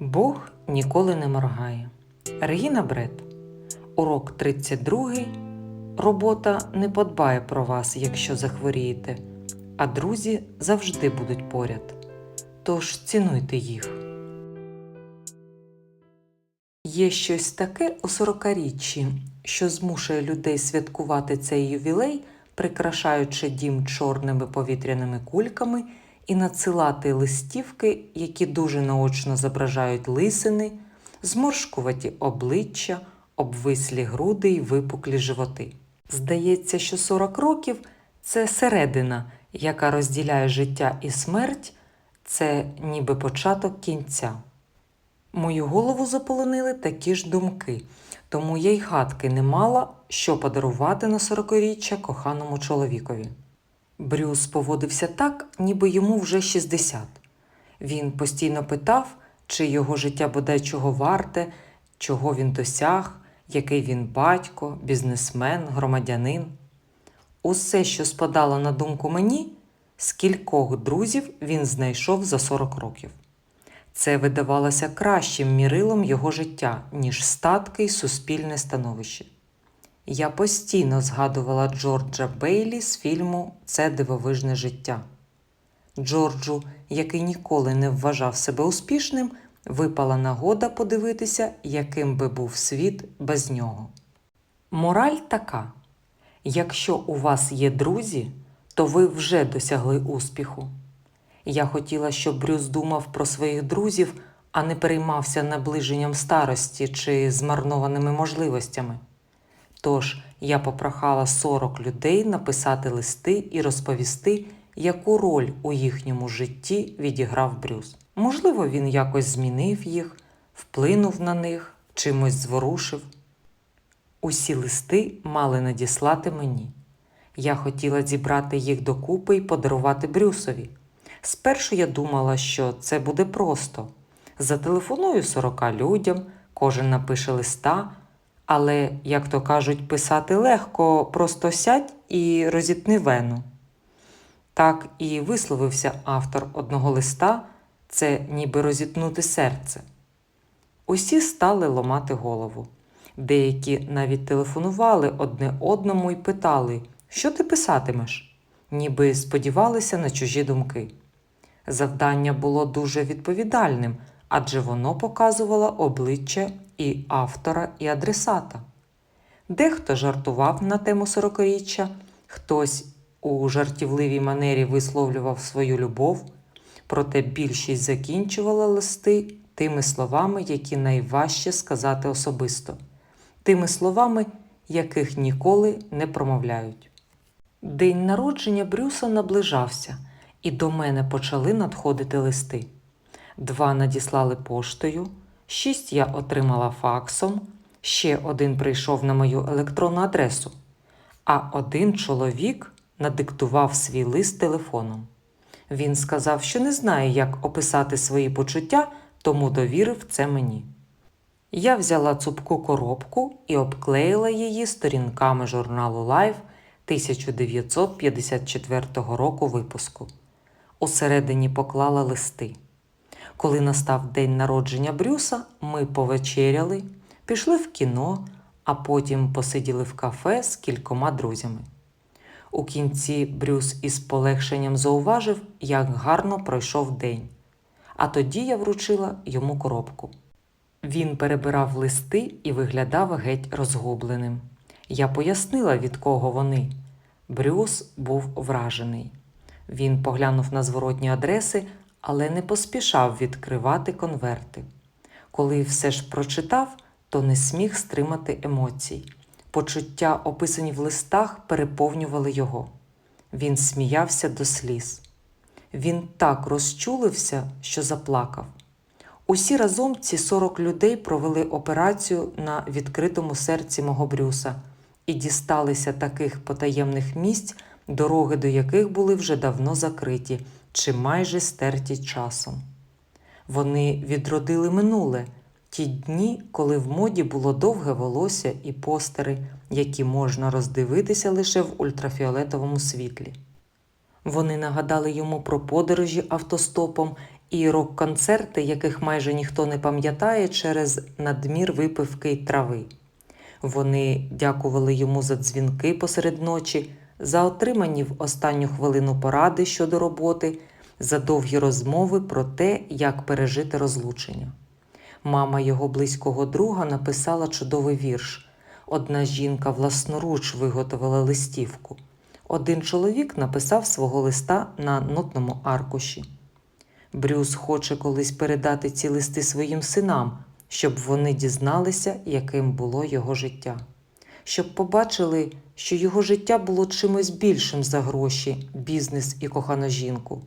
Бог ніколи не моргає. Регіна Бред. Урок 32. Робота не подбає про вас, якщо захворієте, а друзі завжди будуть поряд. Тож цінуйте їх. Є щось таке у сорокаріччі, що змушує людей святкувати цей ювілей, прикрашаючи дім чорними повітряними кульками і надсилати листівки, які дуже наочно зображають лисини, зморшкуваті обличчя, обвислі груди й випуклі животи. Здається, що 40 років це середина, яка розділяє життя і смерть, це ніби початок кінця. Мою голову заполонили такі ж думки, тому я й гадки не мала, що подарувати на сорокоріччя коханому чоловікові. Брюс поводився так, ніби йому вже 60. Він постійно питав, чи його життя бодай чого варте, чого він досяг, який він батько, бізнесмен, громадянин. Усе, що спадало на думку мені, скількох друзів він знайшов за 40 років. Це видавалося кращим мірилом його життя, ніж статки й суспільне становище. Я постійно згадувала Джорджа Бейлі з фільму Це дивовижне життя. Джорджу, який ніколи не вважав себе успішним, випала нагода подивитися, яким би був світ без нього. Мораль така: якщо у вас є друзі, то ви вже досягли успіху. Я хотіла, щоб Брюс думав про своїх друзів, а не переймався наближенням старості чи змарнованими можливостями. Тож я попрохала 40 людей написати листи і розповісти, яку роль у їхньому житті відіграв Брюс. Можливо, він якось змінив їх, вплинув на них, чимось зворушив. Усі листи мали надіслати мені. Я хотіла зібрати їх докупи і подарувати Брюсові. Спершу я думала, що це буде просто. Зателефоную 40 людям, кожен напише листа, але, як то кажуть, писати легко, просто сядь і розітни вену. Так і висловився автор одного листа це ніби розітнути серце. Усі стали ломати голову. Деякі навіть телефонували одне одному і питали, що ти писатимеш, ніби сподівалися на чужі думки. Завдання було дуже відповідальним, адже воно показувало обличчя і автора, і адресата. Дехто жартував на тему сорокоріччя, хтось у жартівливій манері висловлював свою любов, проте більшість закінчувала листи тими словами, які найважче сказати особисто, тими словами, яких ніколи не промовляють. День народження Брюса наближався, і до мене почали надходити листи. Два надіслали поштою, шість я отримала факсом, ще один прийшов на мою електронну адресу, а один чоловік надиктував свій лист телефоном. Він сказав, що не знає, як описати свої почуття, тому довірив це мені. Я взяла цупку коробку і обклеїла її сторінками журналу Life 1954 року випуску. Усередині поклала листи. Коли настав день народження Брюса, ми повечеряли, пішли в кіно, а потім посиділи в кафе з кількома друзями. У кінці Брюс із полегшенням зауважив, як гарно пройшов день. А тоді я вручила йому коробку. Він перебирав листи і виглядав геть розгубленим. Я пояснила, від кого вони. Брюс був вражений. Він поглянув на зворотні адреси, але не поспішав відкривати конверти. Коли все ж прочитав, то не сміг стримати емоцій. Почуття, описані в листах, переповнювали його. Він сміявся до сліз. Він так розчулився, що заплакав. Усі разом ці 40 людей провели операцію на відкритому серці мого Брюса і дісталися таких потаємних місць, дороги до яких були вже давно закриті чи майже стерті часом. Вони відродили минуле, ті дні, коли в моді було довге волосся і постери, які можна роздивитися лише в ультрафіолетовому світлі. Вони нагадали йому про подорожі автостопом і рок-концерти, яких майже ніхто не пам'ятає через надмір випивки й трави. Вони дякували йому за дзвінки посеред ночі, за отримані в останню хвилину поради щодо роботи, за довгі розмови про те, як пережити розлучення. Мама його близького друга написала чудовий вірш. Одна жінка власноруч виготовила листівку. Один чоловік написав свого листа на нотному аркуші. Брюс хоче колись передати ці листи своїм синам, щоб вони дізналися, яким було його життя, щоб побачили, що його життя було чимось більшим за гроші, бізнес і кохану жінку.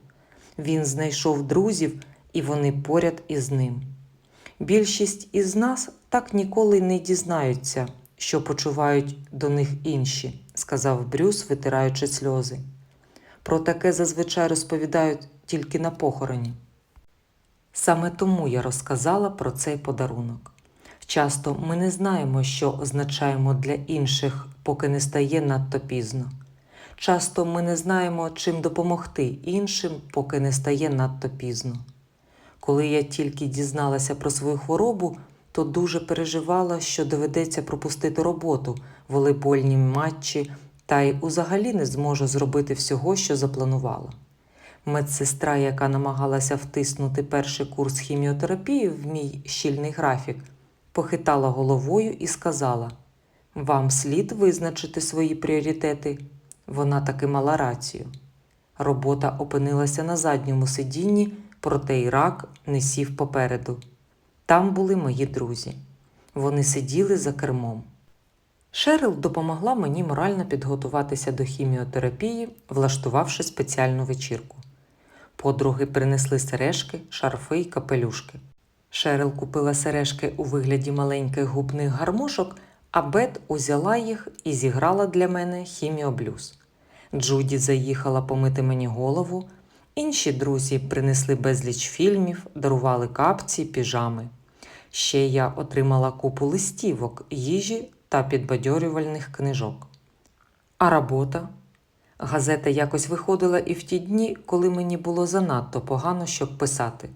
Він знайшов друзів, і вони поряд із ним. Більшість із нас так ніколи не дізнаються, що почувають до них інші, сказав Брюс, витираючи сльози. Про таке зазвичай розповідають тільки на похороні. Саме тому я розказала про цей подарунок. Часто ми не знаємо, що означаємо для інших, поки не стає надто пізно. Часто ми не знаємо, чим допомогти іншим, поки не стає надто пізно. Коли я тільки дізналася про свою хворобу, то дуже переживала, що доведеться пропустити роботу, волейбольні матчі, та й узагалі не зможу зробити всього, що запланувала. Медсестра, яка намагалася втиснути перший курс хіміотерапії в мій щільний графік, похитала головою і сказала: Вам слід визначити свої пріоритети. Вона таки мала рацію. Робота опинилася на задньому сидінні, проте й рак не сів попереду. Там були мої друзі. Вони сиділи за кермом. Шерил допомогла мені морально підготуватися до хіміотерапії, влаштувавши спеціальну вечірку. Подруги принесли сережки, шарфи й капелюшки. Шерил купила сережки у вигляді маленьких губних гармошок, а Бет узяла їх і зіграла для мене хіміоблюз. Джуді заїхала помити мені голову. Інші друзі принесли безліч фільмів, дарували капці, піжами. Ще я отримала купу листівок, їжі та підбадьорювальних книжок. А робота? Газета якось виходила і в ті дні, коли мені було занадто погано, щоб писати.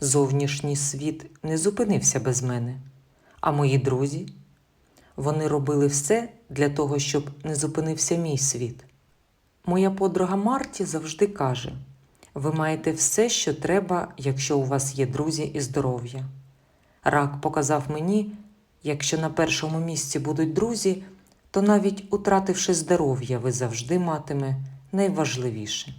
Зовнішній світ не зупинився без мене. А мої друзі? Вони робили все для того, щоб не зупинився мій світ. Моя подруга Марті завжди каже: ви маєте все, що треба, якщо у вас є друзі і здоров'я. Рак показав мені, якщо на першому місці будуть друзі, то навіть утративши здоров'я, ви завжди матиме найважливіше.